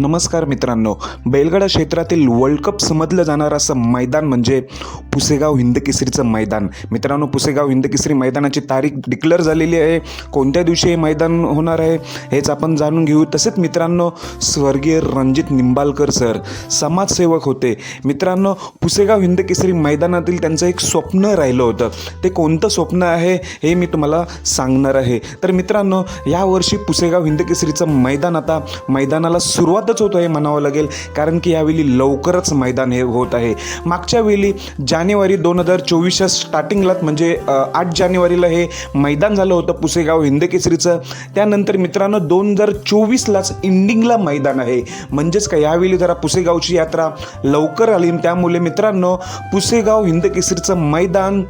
नमस्कार मित्रांनो बैलगाडा क्षेत्रातील वर्ल्ड कप समजलं जाणारं असं मैदान म्हणजे पुसेगाव हिंदकेसरीचं मैदान. मित्रांनो पुसेगाव हिंदकेसरी मैदानाची तारीख डिक्लेअर झालेली आहे. कोणत्या दिवशी हे मैदान होणार आहे हेच आपण जाणून घेऊ. तसेच मित्रांनो स्वर्गीय रणजित निंबालकर सर समाजसेवक होते. मित्रांनो पुसेगाव हिंदकेसरी मैदानातील त्यांचं एक स्वप्न राहिलं होतं. ते कोणतं स्वप्न आहे हे मी तुम्हाला सांगणार आहे. तर मित्रांनो यावर्षी पुसेगाव हिंदकेसरीचं मैदान आता मैदानाला सुरुवात सुरुवातच होत आहे म्हणावं लागेल कारण की यावेळी लवकरच मैदान हे होत आहे. मागच्या वेळी जानेवारी दोन हजार चोवीसच्या स्टार्टिंगलाच म्हणजे आठ जानेवारीला हे मैदान झालं होतं पुसेगाव हिंदकेसरीचं. त्यानंतर मित्रांनो दोन हजार चोवीसलाच इंडिंगला मैदान आहे. म्हणजेच काय यावेळी जरा पुसेगावची यात्रा लवकर आली. त्यामुळे मित्रांनो पुसेगाव हिंदकेसरीचं मैदान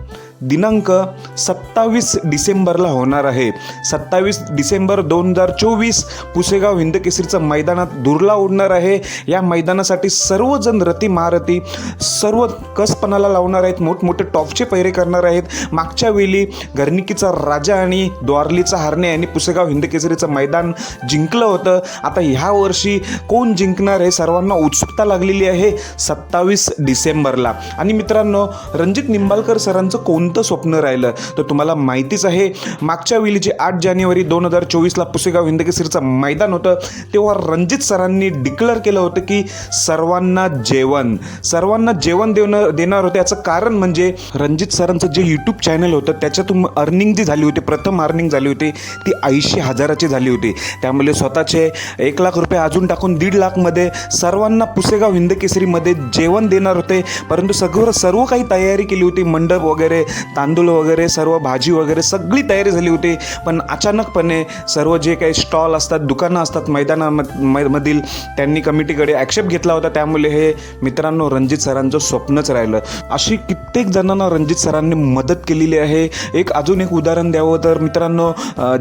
दिनांक सत्तावीस डिसेंबरला होणार आहे. सत्तावीस डिसेंबर दोन हजार चोवीस पुसेगाव हिंदकेसरीचं मैदानात दुरला उडणार आहे. या मैदानासाठी सर्वजण रती महारथी सर्व कसपणाला लावणार आहेत मोठमोठे टॉपचे पैरे करणार आहेत. मागच्या वेळी घरनिकीचा राजा आणि द्वारलीचा हरणे यांनी पुसेगाव हिंदकेसरीचं मैदान जिंकलं होतं. आता ह्या वर्षी कोण जिंकणार हे सर्वांना उत्सुकता लागलेली आहे सत्तावीस डिसेंबरला. आणि मित्रांनो रणजित निंबाळकर सरांचं कोण कोणतं स्वप्न राहिलं. तर तुम्हाला माहितीच आहे मागच्या वेळी जे आठ जानेवारी दोन हजार चोवीसला पुसेगाव हिंदकेसरीचं मैदान होतं तेव्हा रणजित सरांनी डिक्लेअर केलं होतं की सर्वांना जेवण. सर्वांना जेवण देणं देणार होतं. याचं कारण म्हणजे रणजित सरांचं जे यूट्यूब चॅनल होतं त्याच्यातून अर्निंग जी झाली होती प्रथम अर्निंग झाली होती ती ऐंशी हजाराची झाली होती. त्यामुळे स्वतःचे एक लाख रुपये अजून टाकून दीड लाखमध्ये सर्वांना पुसेगाव हिंदकेसरीमध्ये जेवण देणार होते. परंतु सगळं सर्व काही तयारी केली होती मंडप वगैरे तांदूळ वगैरे सर्व भाजी वगैरे सगळी तयारी झाली होती. पण अचानकपणे सर्व जे काही स्टॉल असतात दुकानं असतात मैदानामधील त्यांनी कमिटीकडे ॲक्सेप्ट घेतला होता. त्यामुळे हे मित्रांनो रणजित सरांचं स्वप्नच राहिलं. अशी कित्येक जणांना रणजित सरांनी मदत केलेली आहे. एक अजून एक उदाहरण द्यावं तर मित्रांनो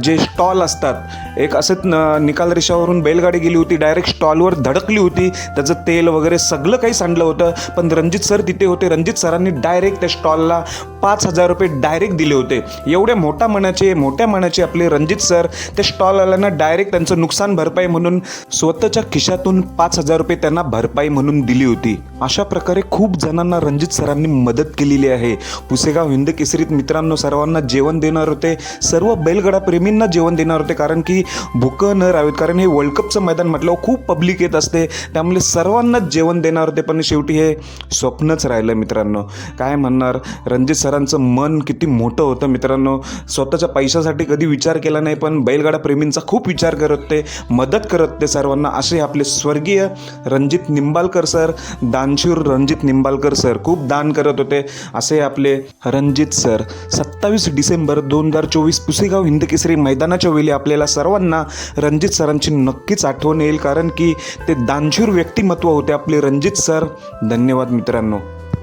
जे स्टॉल असतात एक असंच निकाल रेषावरून बैलगाडी गेली होती डायरेक्ट स्टॉलवर धडकली होती. त्याचं तेल वगैरे सगळं काही सांडलं होतं. पण रणजित सर तिथे होते. रणजित सरांनी डायरेक्ट त्या स्टॉलला पाच हजार रुपये डायरेक्ट दिले होते. एवढ्या मोठ्या मनाचे मोठ्या मनाचे आपले रणजित सर त्या स्टॉलवाल्यांना डायरेक्ट त्यांचं नुकसान भरपाई म्हणून स्वतःच्या खिशातून पाच हजार रुपये त्यांना भरपाई म्हणून दिली होती. अशा प्रकारे खूप जणांना रणजित सरांनी मदत केलेली आहे. पुसेगाव हिंद केसरीत मित्रांनो सर्वांना जेवण देणार होते. सर्व बैलगडाप्रेमींना जेवण देणार होते कारण की भुकं न राहावीत कारण हे वर्ल्ड कपचं मैदान म्हटल्यावर खूप पब्लिक येत असते. त्यामुळे सर्वांनाच जेवण देणार होते. पण शेवटी हे स्वप्नच राहिलं मित्रांनो. काय म्हणणार? रणजित सरांचं मन किती मोठं होतं मित्रांनो? स्वतःच्या पैशासाठी कधी विचार केला नाही पण बैलगाडा प्रेमींचा खूप विचार करत होते मदत करत होते सर्वांना. असे आपले स्वर्गीय रणजित निंबालकर सर दानशूर रणजित निंबालकर सर खूप दान करत होते. असे आपले रणजित सर सत्तावीस डिसेंबर दोन हजार चोवीस पुसेगाव हिंदकेसरी मैदानाच्या वेळी आपल्याला सर्वांना रणजित सरांची नक्कीच आठवण येईल कारण की ते दानशूर व्यक्तिमत्व होते आपले रणजित सर. धन्यवाद मित्रांनो.